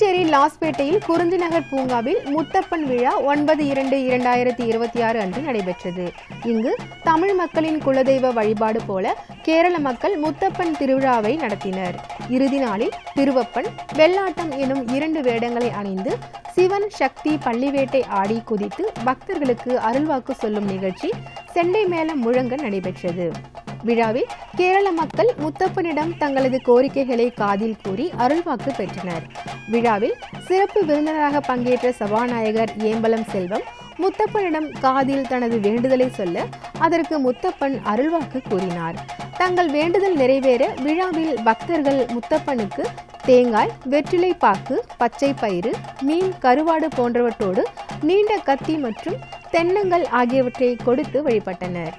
புதுச்சேரி லாஸ்பேட்டையில் குறிஞ்சிநகர் பூங்காவில் முத்தப்பன் விழா ஒன்பது இரண்டு இரண்டாயிரத்தி இருபத்தி ஆறு அன்று நடைபெற்றது. இங்கு தமிழ் மக்களின் குலதெய்வ வழிபாடு போல கேரள மக்கள் முத்தப்பன் திருவிழாவை நடத்தினர். இறுதி நாளில் திருவப்பன் வெள்ளாட்டம் எனும் இரண்டு வேடங்களை அணிந்து சிவன் சக்தி பள்ளிவேட்டை ஆடி குதித்து பக்தர்களுக்கு அருள்வாக்கு சொல்லும் நிகழ்ச்சி செண்டை மேளம் முழங்க நடைபெற்றது. விழாவில் கேரள மக்கள் முத்தப்பனிடம் தங்களது கோரிக்கைகளை காதில் கூறி அருள்வாக்கு பெற்றனர். விழாவில் சிறப்பு விருந்தினராக பங்கேற்ற சபாநாயகர் ஏம்பலம் செல்வம் முத்தப்பனிடம் காதில் தனது வேண்டுதலை சொல்ல அதற்கு முத்தப்பன் அருள்வாக்கு கூறினார். தங்கள் வேண்டுதல் நிறைவேற விழாவில் பக்தர்கள் முத்தப்பனுக்கு தேங்காய் வெற்றிலை பாக்கு பச்சை பயிறு மீன் கருவாடு போன்றவற்றோடு நீண்ட கத்தி மற்றும் தென்னங்கள் ஆகியவற்றை கொடுத்து வழிபட்டனர்.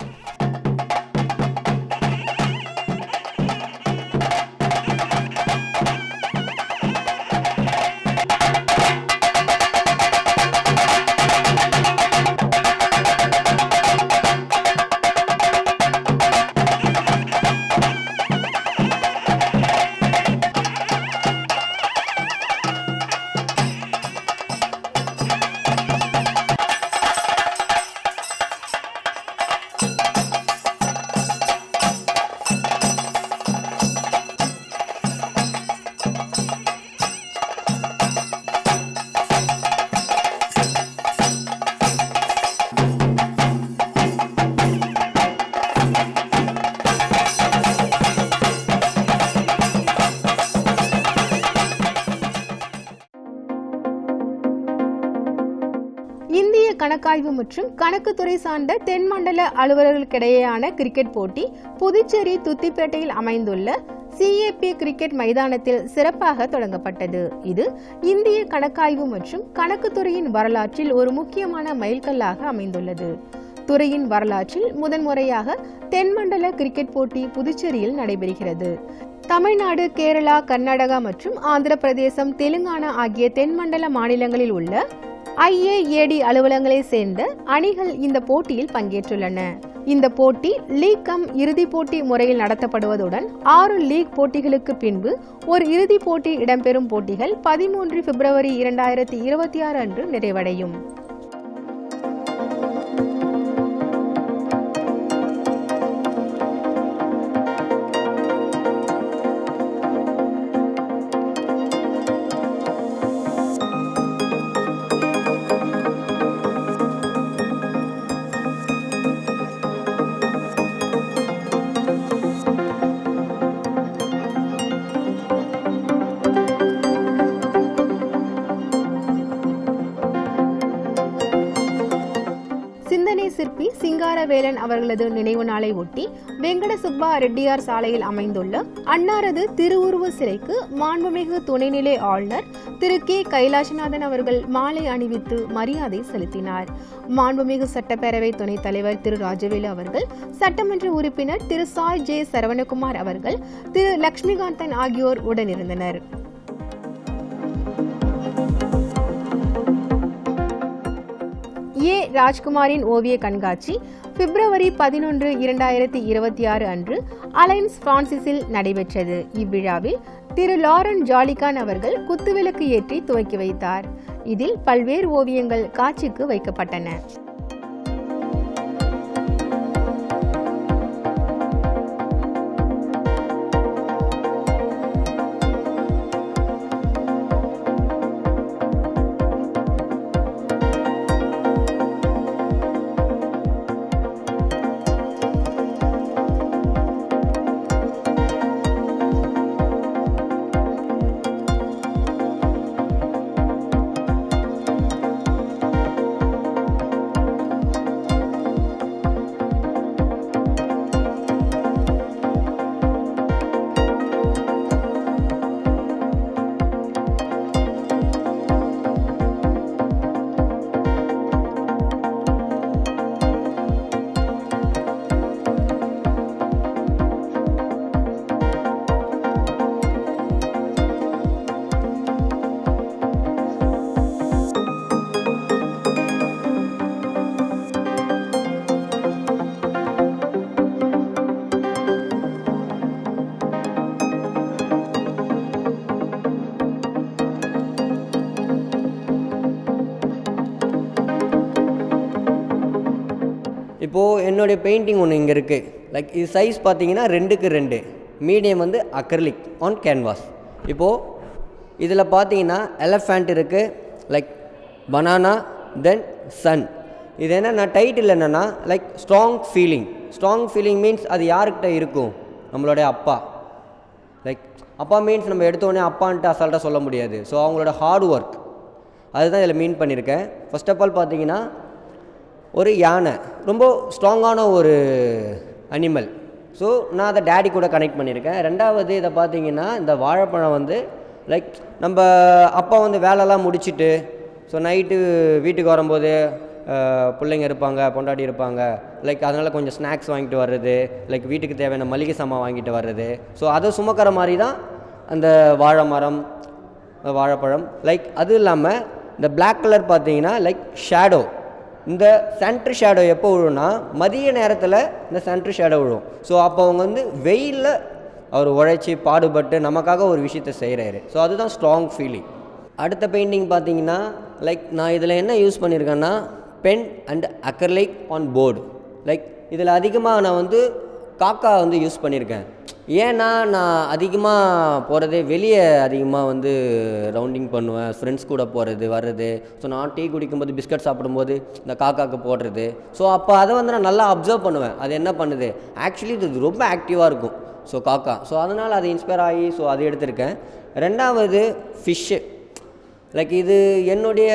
இந்திய மற்றும் கணக்குத்துறை சார்ந்த தென்மண்டல அலுவலர்களுக்கிடையேயான கிரிக்கெட் போட்டி புதுச்சேரி துத்திப்பேட்டையில் அமைந்துள்ள சிஏபி கிரிக்கெட் மைதானத்தில் சிறப்பாக தொடங்கப்பட்டது. இது இந்திய கணக்காய்வு மற்றும் கணக்குத்துறையின் வரலாற்றில் ஒரு முக்கியமான மைல்கல்லாக அமைந்துள்ளது. துறையின் வரலாற்றில் முதன்முறையாக தென்மண்டல கிரிக்கெட் போட்டி புதுச்சேரியில் நடைபெறுகிறது. தமிழ்நாடு கேரளா கர்நாடகா மற்றும் ஆந்திர பிரதேசம் தெலுங்கானா ஆகிய தென்மண்டல மாநிலங்களில் உள்ள ஐஏஏடி அலுவலகங்களை சேர்ந்த அணிகள் இந்த போட்டியில் பங்கேற்றுள்ளன. இந்த போட்டி லீக் கம் இறுதி போட்டி முறையில் நடத்தப்படுவதுடன் ஆறு லீக் போட்டிகளுக்கு பின்பு ஒரு இறுதிப் போட்டி இடம்பெறும் போட்டிகள் பதிமூன்று பிப்ரவரி இரண்டாயிரத்தி இருபத்தி ஆறு அன்று நிறைவடையும். சிந்தனை சிற்பி சிங்காரவேலன் அவர்களது நினைவு நாளை ஒட்டி வெங்கட சுப்பா ரெட்டியார் சாலையில் அமைந்துள்ள அன்னாரது திருவுருவ சிலைக்கு மாண்புமிகு துணைநிலை ஆளுநர் திரு கே கைலாசநாதன் அவர்கள் மாலை அணிவித்து மரியாதை செலுத்தினார். மாண்புமிகு சட்டப்பேரவை துணைத் தலைவர் திரு ராஜவேலு அவர்கள் சட்டமன்ற உறுப்பினர் திரு சாய் ஜே சரவணகுமார் அவர்கள் திரு லட்சுமிகாந்தன் ஆகியோர் உடனிருந்தனர். ஏ. ராஜ்குமாரின் ஓவிய கண்காட்சி பிப்ரவரி பதினொன்று இரண்டாயிரத்தி இருபத்தி ஆறு அன்று அலைன்ஸ் பிரான்சிஸில் நடைபெற்றது. இவ்விழாவில் திரு. லாரன் ஜாலிகான் அவர்கள் குத்துவிளக்கு ஏற்றி துவக்கி வைத்தார். இதில் பல்வேறு ஓவியங்கள் காட்சிக்கு வைக்கப்பட்டன. என்னுடைய பெயிண்டிங் ஒன்று இங்கே இருக்குது லைக் இது சைஸ் பார்த்தீங்கன்னா ரெண்டுக்கு ரெண்டு. மீடியம் வந்து அக்ரலிக் ஆன் கேன்வாஸ் இப்போது இதில் பார்த்தீங்கன்னா எலஃபேண்ட் இருக்குது லைக் பனானா தென் சன் இது என்னென்னா டைட்டில் என்னென்னா like strong feeling strong feeling means அது யாருக்கிட்ட இருக்கும்? நம்மளுடைய அப்பா. லைக் அப்பா மீன்ஸ் நம்ம எடுத்தோடனே அப்பான்ட்டு அசால்ட்டாக சொல்ல முடியாது. ஸோ அவங்களோட ஹார்ட் ஒர்க் அதுதான் இதில் மீன் பண்ணியிருக்கேன். ஃபர்ஸ்ட் ஆஃப் ஆல் பார்த்தீங்கன்னா ஒரு யானை ரொம்ப ஸ்ட்ராங்கான ஒரு அனிமல் ஸோ நான் அதை டேடி கூட கனெக்ட் பண்ணியிருக்கேன். ரெண்டாவது இதை பார்த்தீங்கன்னா இந்த வாழைப்பழம் வந்து லைக் நம்ம அப்பா வந்து வேலைலாம் முடிச்சிட்டு ஸோ நைட்டு வீட்டுக்கு வரும்போது பிள்ளைங்க இருப்பாங்க பொண்டாட்டி இருப்பாங்க. லைக் அதனால் கொஞ்சம் ஸ்நாக்ஸ் வாங்கிட்டு வர்றது லைக் வீட்டுக்கு தேவையான மளிகை சாமான் வாங்கிட்டு வர்றது. ஸோ அதை சுமக்கிற மாதிரி தான் அந்த வாழை மரம் வாழைப்பழம். லைக் அதுவும் இல்லாமல் இந்த பிளாக் கலர் பார்த்தீங்கன்னா லைக் ஷேடோ இந்த சென்ட்ரு ஷேடோ எப்போ விழும்னா மதிய நேரத்தில் இந்த சென்ட்ரு ஷேடோ விழும். ஸோ அப்போ அவங்க வந்து வெயிலில் அவர் உழைச்சி பாடுபட்டு நமக்காக ஒரு விஷயத்தை செய்கிறாரு ஸோ அதுதான் ஸ்ட்ராங் ஃபீலிங் அடுத்த பெயிண்டிங் பார்த்தீங்கன்னா லைக் நான் இதில் என்ன யூஸ் பண்ணியிருக்கேன்னா pen and acrylic on board like இதில் அதிகமாக நான் வந்து காக்கா வந்து யூஸ் பண்ணியிருக்கேன். ஏன்னா நான் அதிகமாக போகிறதே வெளியே அதிகமாக வந்து ரவுண்டிங் பண்ணுவேன். ஃப்ரெண்ட்ஸ் கூட போகிறது வர்றது. ஸோ நான் டீ குடிக்கும்போது பிஸ்கட் சாப்பிடும்போது இந்த காக்காக்கு போடுறது. ஸோ அப்போ அதை வந்து நான் நல்லா அப்சர்வ் பண்ணுவேன். அது என்ன பண்ணுது? ஆக்சுவலி இது ரொம்ப ஆக்டிவாக இருக்கும். ஸோ காக்கா. ஸோ அதனால் அது இன்ஸ்பயர் ஆகி ஸோ அது எடுத்திருக்கேன். ரெண்டாவது ஃபிஷ்ஷு லைக் இது என்னுடைய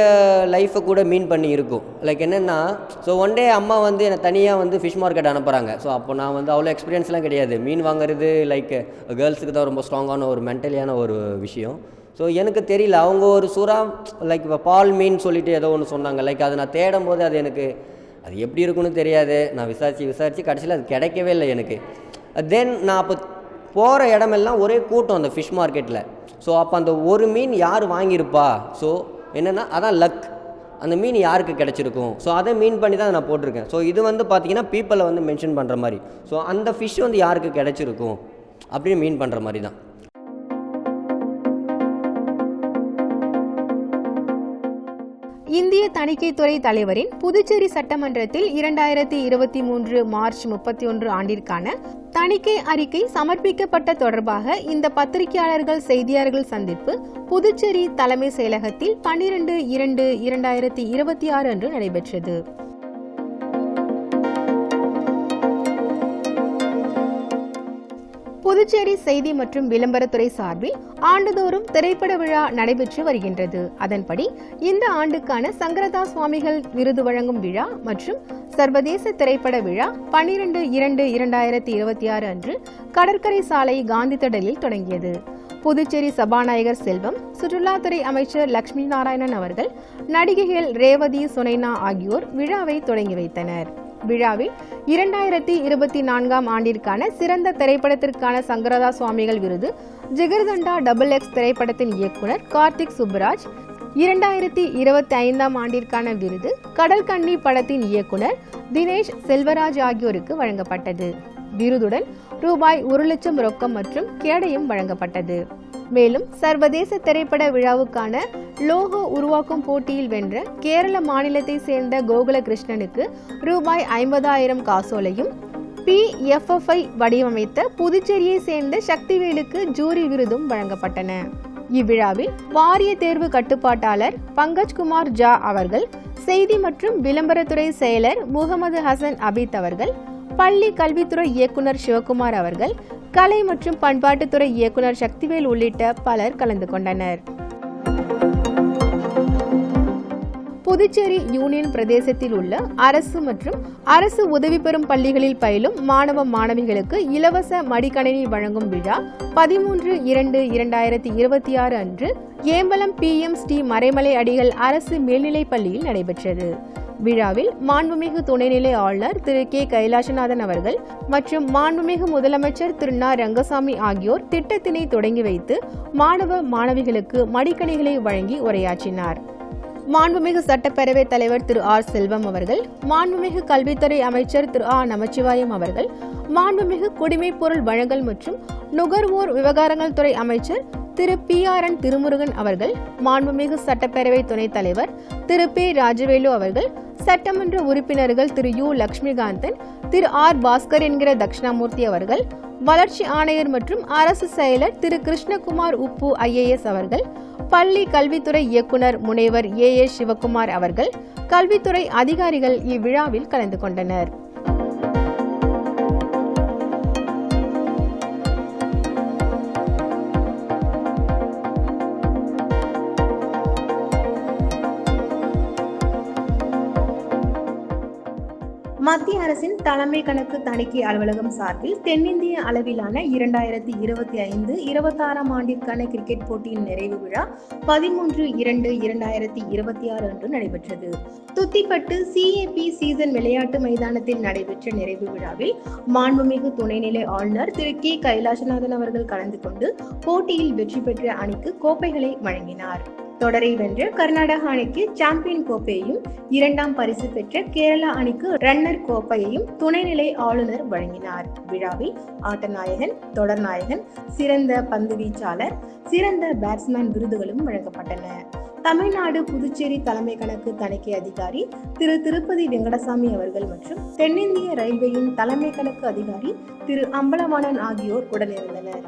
லைஃப்பை கூட மீன் பண்ணி இருக்கும். லைக் என்னென்னா ஸோ ஒன் டே அம்மா வந்து என்னை தனியாக வந்து ஃபிஷ் மார்க்கெட் அனுப்புகிறாங்க ஸோ அப்போ நான் வந்து அவ்வளோ எக்ஸ்பீரியன்ஸ்லாம் கிடையாது. மீன் வாங்குறது லைக் கேர்ள்ஸுக்கு தான் ரொம்ப ஸ்ட்ராங்கான ஒரு மென்டலியான ஒரு விஷயம். ஸோ எனக்கு தெரியல. அவங்க ஒரு சுறா லைக் இப்போ பால் மீன் சொல்லிட்டு ஏதோ ஒன்று சொன்னாங்க. லைக் அதை நான் தேடும் போது அது எனக்கு அது எப்படி இருக்குன்னு தெரியாது. நான் விசாரித்து விசாரித்து கடைசியில் அது கிடைக்கவே இல்லை எனக்கு. தென் நான் அப்போ போகிற இடமெல்லாம் ஒரே கூட்டம் அந்த ஃபிஷ் மார்க்கெட்டில் ஸோ அப்போ அந்த ஒரு மீன் யார் வாங்கியிருப்பா? ஸோ என்னென்னா அதான் லக் அந்த மீன் யாருக்கு கிடச்சிருக்கும்? ஸோ அதை மீன் பண்ணி தான் நான் போட்டிருக்கேன். ஸோ இது வந்து பார்த்தீங்கன்னா பீப்பிளை வந்து மென்ஷன் பண்ணுற மாதிரி. ஸோ அந்த ஃபிஷ் வந்து யாருக்கு கிடச்சிருக்கும்? அப்படின்னு மீன் பண்ணுற மாதிரி தான். இந்திய தணிக்கைத்துறை தலைவரின் புதுச்சேரி சட்டமன்றத்தில் இரண்டாயிரத்தி இருபத்தி மூன்று மார்ச் முப்பத்தி ஒன்று ஆண்டிற்கான தணிக்கை அறிக்கை சமர்ப்பிக்கப்பட்ட தொடர்பாக இந்த பத்திரிகையாளர்கள் செய்தியாளர்கள் சந்திப்பு புதுச்சேரி தலைமை செயலகத்தில் பன்னிரண்டு இரண்டு இரண்டாயிரத்தி இருபத்தி ஆறு அன்று நடைபெற்றது. புதுச்சேரி செய்தி மற்றும் விளம்பரத்துறை சார்பில் ஆண்டுதோறும் திரைப்பட விழா நடைபெற்று வருகின்றது. அதன்படி இந்த ஆண்டுக்கான சங்கரதா சுவாமிகள் விருது வழங்கும் விழா மற்றும் சர்வதேச திரைப்பட விழா பன்னிரண்டு இரண்டு இரண்டாயிரத்தி இருபத்தி ஆறு அன்று கடற்கரை சாலை காந்தி திடலில் தொடங்கியது. புதுச்சேரி சபாநாயகர் செல்வம் சுற்றுலாத்துறை அமைச்சர் லட்சுமி நாராயணன் அவர்கள் நடிகைகள் ரேவதி சுனைனா ஆகியோர் விழாவை தொடங்கி வைத்தனர். விழாவில் இரண்டாயிரத்தி இருபத்தி நான்காம் ஆண்டிற்கான சிறந்த திரைப்படத்திற்கான சங்கரதா சுவாமிகள் விருது ஜிகர்தண்டா டபுள் எக்ஸ் திரைப்படத்தின் இயக்குனர் கார்த்திக் சுப்புராஜ் இரண்டாயிரத்தி இருபத்தி ஐந்தாம் ஆண்டிற்கான விருது கடல் கண்ணி படத்தின் இயக்குனர் தினேஷ் செல்வராஜ் ஆகியோருக்கு வழங்கப்பட்டது. விருதுடன் ரூபாய் ஒரு லட்சம் ரொக்கம் மற்றும் கேடயம் வழங்கப்பட்டது. மேலும் சர்வதேச திரைப்பட விழாவுக்கான லோகோ உருவாக்கும் போட்டியில் வென்ற கேரள மாநிலத்தை சேர்ந்த கோகுல கிருஷ்ணனுக்கு ரூபாய் ஐம்பதாயிரம் காசோலையும் பிஎஃப்எஃப்ஐ வடிவமைத்த புதுச்சேரியை சேர்ந்த சக்திவேலுக்கு ஜூரி விருதும் வழங்கப்பட்டன. இவ்விழாவில் வாரிய தேர்வு கட்டுப்பாட்டாளர் பங்கஜ்குமார் ஜா அவர்கள் செய்தி மற்றும் விளம்பரத்துறை செயலர் முகமது ஹசன் அபீத் அவர்கள் பள்ளி கல்வித்துறை இயக்குனர் சிவகுமார் அவர்கள் கலை மற்றும் பண்பாட்டுத்துறை இயக்குனர் சக்திவேல் உள்ளிட்ட பலர் கலந்து கொண்டனர். புதுச்சேரி யூனியன் பிரதேசத்தில் உள்ள அரசு மற்றும் அரசு உதவி பெறும் பள்ளிகளில் பயிலும் மாணவ மாணவிகளுக்கு இலவச மடிக்கணினி வழங்கும் விழா பதிமூன்று இரண்டு இரண்டாயிரத்தி இருபத்தி ஆறு அன்று ஏம்பலம் பி எம் ஸ்ரீ மறைமலை அடிகள் அரசு மேல்நிலைப் பள்ளியில் நடைபெற்றது. விழாவில் மாண்புமிகு துணைநிலை ஆளுநர் திரு கே கைலாசநாதன் அவர்கள் மற்றும் மாண்புமிகு முதலமைச்சர் திரு நா. ரங்கசாமி ஆகியோர் திட்டத்தினை தொடங்கி வைத்து மாணவ மாணவிகளுக்கு மடிக்கணிகளை வழங்கி உரையாற்றினார். மாண்புமிகு சட்டப்பேரவைத் தலைவர் திரு ஆர். செல்வம் அவர்கள் மாண்புமிகு கல்வித்துறை அமைச்சர் திரு ஆ. நமச்சிவாயம் அவர்கள் மாண்புமிகு குடிமைப் பொருள் வழங்கல் மற்றும் நுகர்வோர் விவகாரங்கள் துறை அமைச்சர் Thiru P R N Thirumurugan அவர்கள் மாண்புமிகு சட்டப்பேரவை துணைத் தலைவர் திரு பே ராஜவேலு அவர்கள் சட்டமன்ற உறுப்பினர்கள் திரு யு லட்சுமிகாந்தன் திரு ஆர் பாஸ்கர் என்கிற தட்சிணாமூர்த்தி அவர்கள் வளர்ச்சி ஆணையர் மற்றும் அரசு செயலர் திரு கிருஷ்ணகுமார் உப்பு ஐஏஎஸ் அவர்கள் பள்ளி கல்வித்துறை இயக்குனர் முனைவர் ஏ ஏ சிவகுமார் அவர்கள் கல்வித்துறை அதிகாரிகள் இவ்விழாவில் கலந்து கொண்டனர். மத்திய அரசின் தலைமை கணக்கு தணிக்கை அலுவலகம் சார்பில் தென்னிந்திய அளவிலான இரண்டாயிரத்தி இருபத்தி ஐந்து இருபத்தாறாம் ஆண்டிற்கான கிரிக்கெட் போட்டியின் நிறைவு விழா பதிமூன்று இரண்டு இரண்டாயிரத்தி இருபத்தி ஆறு அன்று நடைபெற்றது. துத்திப்பட்டு சிஏபி சீசன் விளையாட்டு மைதானத்தில் நடைபெற்ற நிறைவு விழாவில் மாண்புமிகு துணைநிலை ஆளுநர் திரு கே கைலாசநாதன் அவர்கள் கலந்து கொண்டு போட்டியில் வெற்றி பெற்ற அணிக்கு கோப்பைகளை வழங்கினார். தொடரை வென்ற கர்நாடக அணிக்கு சாம்பியன் கோப்பையையும் இரண்டாம் பரிசு பெற்ற கேரளா அணிக்கு ரன்னர் கோப்பையையும் துணைநிலை ஆளுநர் வழங்கினார். விழாவில் ஆட்டநாயகன் தொடர்நாயகன் சிறந்த பந்து வீச்சாளர் சிறந்த பேட்ஸ்மேன் விருதுகளும் வழங்கப்பட்டன. தமிழ்நாடு புதுச்சேரி தலைமை கணக்கு தணிக்கை அதிகாரி திரு திருப்பதி வெங்கடசாமி அவர்கள் மற்றும் தென்னிந்திய ரயில்வேயின் தலைமை கணக்கு அதிகாரி திரு அம்பலவாணன் ஆகியோர் உடனிருந்தனர்.